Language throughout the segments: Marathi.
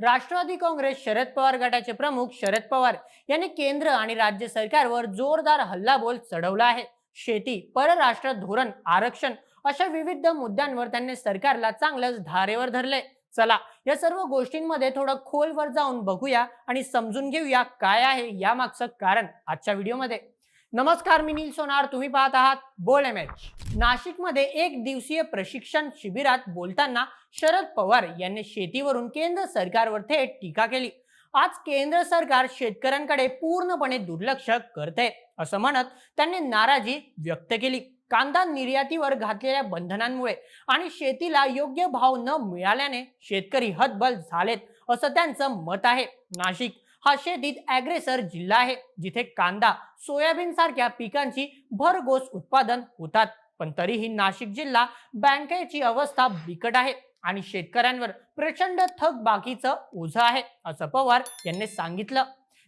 राष्ट्रवादी काँग्रेस शरद पवार गटाचे प्रमुख शरद पवार यांनी केंद्र आणि राज्य सरकारवर जोरदार हल्लाबोल चढवला आहे. शेती परराष्ट्र धोरण आरक्षण अशा विविध मुद्द्यांवर त्यांनी सरकारला चांगलंच धारेवर धरले चला या सर्व गोष्टींमध्ये थोडं खोलवर जाऊन बघूया आणि समजून घेऊया काय आहे या मागचं कारण आजच्या व्हिडिओमध्ये. नमस्कार मी नील सोनार. तुम्ही पाहत आहात बोल एम एच नाशिकमध्ये एक दिवसीय प्रशिक्षण शिबिरात बोलताना शरद पवार यांनी शेतीवरून केंद्र सरकारवर थेट टीका केली. आज केंद्र सरकार शेतकऱ्यांकडे पूर्णपणे दुर्लक्ष करते असं म्हणत त्यांनी नाराजी व्यक्त केली. कांदा निर्यातीवर घातलेल्या बंधनांमुळे आणि शेतीला योग्य भाव न मिळाल्याने शेतकरी हतबल झालेत असं त्यांचं मत आहे. नाशिक हा शेतीत ॲग्रेसर जिल्हा आहे जिथे कांदा सोयाबीन सारख्या पिकांची भरघोस उत्पादन होतात. पण तरीही नाशिक जिल्हा बँकेची अवस्था बिकट आहे आणि शेतकऱ्यांवर प्रचंड थक बाकीचं ओझं आहे असं पवार यांनी सांगितलं.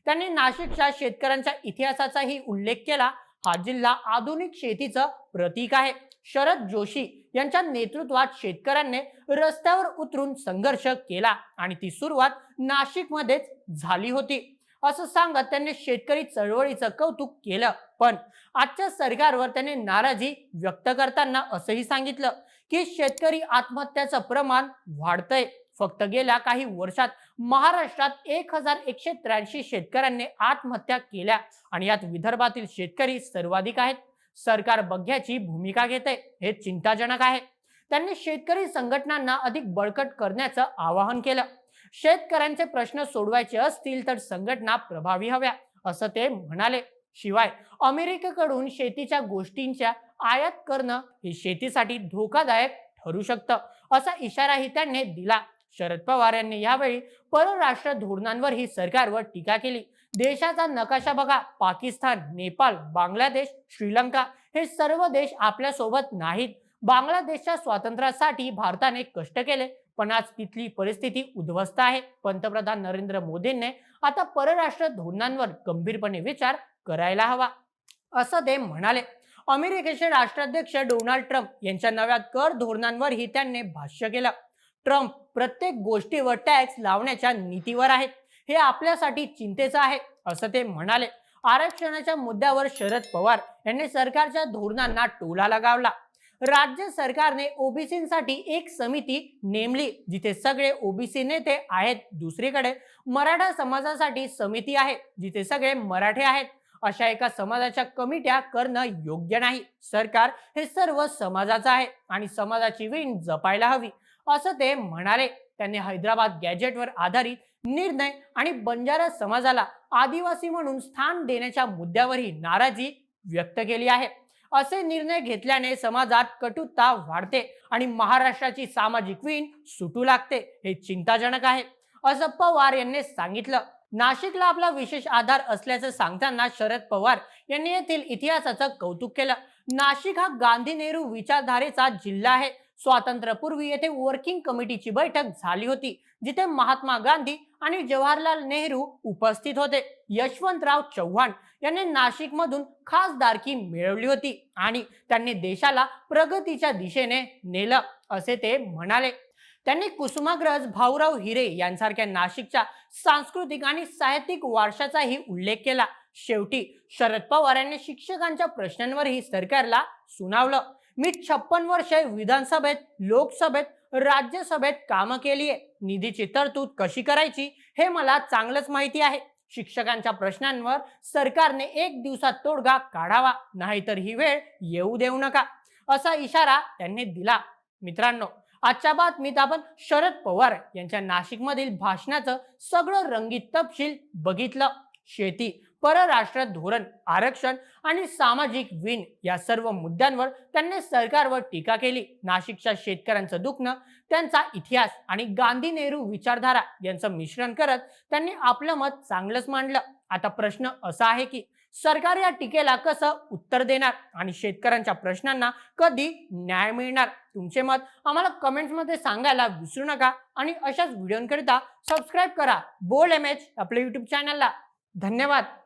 त्यांनी नाशिकच्या शेतकऱ्यांच्या इतिहासाचाही उल्लेख केला. हा जिल्हा आधुनिक शेतीचं प्रतीक आहे. शरद जोशी यांच्या नेतृत्वात शेतकऱ्यांनी रस्त्यावर उतरून संघर्ष केला आणि ती सुरुवात नाशिकमध्येच झाली होती. असं सांगत त्यांनी शेतकरी चळवळीचं कौतुक केलं. पण आजच्या सरकारवर त्यांनी नाराजी व्यक्त करताना असंही सांगितलं की शेतकरी आत्महत्याचं प्रमाण वाढतंय. फक्त गेल्या काही वर्षात महाराष्ट्रात एक हजार एकशे त्र्याऐंशी शेतकऱ्यांनी आत्महत्या केल्या आणि यात विदर्भातील शेतकरी सर्वाधिक आहेत. सरकार बघ्याची भूमिका घेते हे चिंताजनक आहे. त्यांनी शेतकरी संघटनांना अधिक बळकट करण्याचं आवाहन केलं. शेतकऱ्यांचे प्रश्न सोडवायचे असतील तर संघटना प्रभावी हव्या असं ते म्हणाले. शिवाय अमेरिकेकडून शेतीच्या गोष्टींच्या आयात करणं हे शेतीसाठी धोकादायक ठरू शकतं असा इशाराही त्यांनी दिला. शरद पवार यांनी यावेळी परराष्ट्र धोरणांवरही सरकारवर टीका केली. देशाचा नकाशा बघा पाकिस्तान नेपाळ बांगलादेश श्रीलंका हे सर्व देश आपल्यासोबत नाहीत. बांगलादेशच्या स्वातंत्र्यासाठी भारताने कष्ट केले पण आज तिथली परिस्थिती उद्ध्वस्त आहे. पंतप्रधान नरेंद्र मोदींनी आता परराष्ट्र धोरणांवर गंभीरपणे विचार करायला हवा. असं ते म्हणाले. अमेरिकेचे राष्ट्राध्यक्ष डोनाल्ड ट्रम्प यांच्या नव्या कर धोरणांवरही त्यांनी भाष्य केलं. ट्रम्प प्रत्येक गोष्टीवर टॅक्स लावण्याच्या नीतीवर आहेत. हे आपल्यासाठी चिंतेचं आहे असं ते म्हणाले. आरक्षणाच्या मुद्द्यावर शरद पवार यांनी सरकारच्या धोरणांना टोला लगावला. राज्य सरकारने ओबीसीसाठी एक समिती नेमली जिथे सगळे ओबीसी नेते आहेत. दुसरीकडे मराठा समाजासाठी समिती आहे जिथे सगळे मराठे आहेत. अशा एका समाजाच्या कमिट्या करणं योग्य नाही. सरकार हे सर्व समाजाचं आहे आणि समाजाची वीण जपायला हवी. असं ते म्हणाले. त्यांनी हैदराबाद गॅजेटवर आधारित निर्णय आणि बंजारा समाजाला आदिवासी म्हणून स्थान देण्याच्या मुद्द्यावरही नाराजी व्यक्त केली आहे. असे निर्णय घेतल्याने समाजात कटुता वाढते आणि महाराष्ट्राची सामाजिक विण सुटू लागते हे चिंताजनक आहे. असं पवार यांनी सांगितलं. नाशिकला आपला विशेष आधार असल्याचं सांगताना शरद पवार यांनी येथील इतिहासाचं कौतुक केलं. नाशिक हा गांधी नेहरू विचारधारेचा जिल्हा आहे. स्वातंत्र्यपूर्वी येथे वर्किंग कमिटीची बैठक झाली होती जिथे महात्मा गांधी आणि जवाहरलाल नेहरू उपस्थित होते. यशवंतराव चव्हाण यांनी नाशिक मधून खासदारकी मिळवली होती आणि त्यांनी देशाला प्रगतीच्या दिशेने नेलं असे ते म्हणाले. त्यांनी कुसुमाग्रज भाऊराव हिरे यांसारख्या नाशिकच्या सांस्कृतिक आणि साहित्यिक वारशाचाही उल्लेख केला. शेवटी शरद पवार यांनी शिक्षकांच्या प्रश्नांवरही सरकारला सुनावलं. मी छप्पन वर्षे विधानसभेत लोकसभेत राज्यसभेत कामं केली आहे. निधीची तरतूद कशी करायची हे मला चांगलंच माहिती आहे. शिक्षकांच्या प्रश्नांवर सरकारने एक दिवसात तोडगा काढावा नाहीतर ही वेळ येऊ देऊ नका असा इशारा त्यांनी दिला. मित्रांनो आजच्या बातमीत आपण शरद पवार यांच्या नाशिकमधील भाषणाचं सगळं रंगीत तपशील बघितलं. शेती परराष्ट्र धोरण आरक्षण आणि सामाजिक विण या सर्व मुद्द्यांवर त्यांनी सरकारवर टीका केली. नाशिकच्या शेतकऱ्यांचं दुखणं त्यांचा इतिहास आणि गांधी नेहरू विचारधारा यांचं मिश्रण करत त्यांनी आपलं मत चांगलंच मांडलं. आता प्रश्न असा आहे की सरकार या टीकेला कसं उत्तर देणार आणि शेतकऱ्यांच्या प्रश्नांना कधी न्याय मिळणार? तुमचे मत आम्हाला कमेंट्समध्ये सांगायला विसरू नका आणि अशाच व्हिडिओंकरिता सबस्क्राईब करा. बोल एम एच आपल्या युट्यूब चॅनलला धन्यवाद.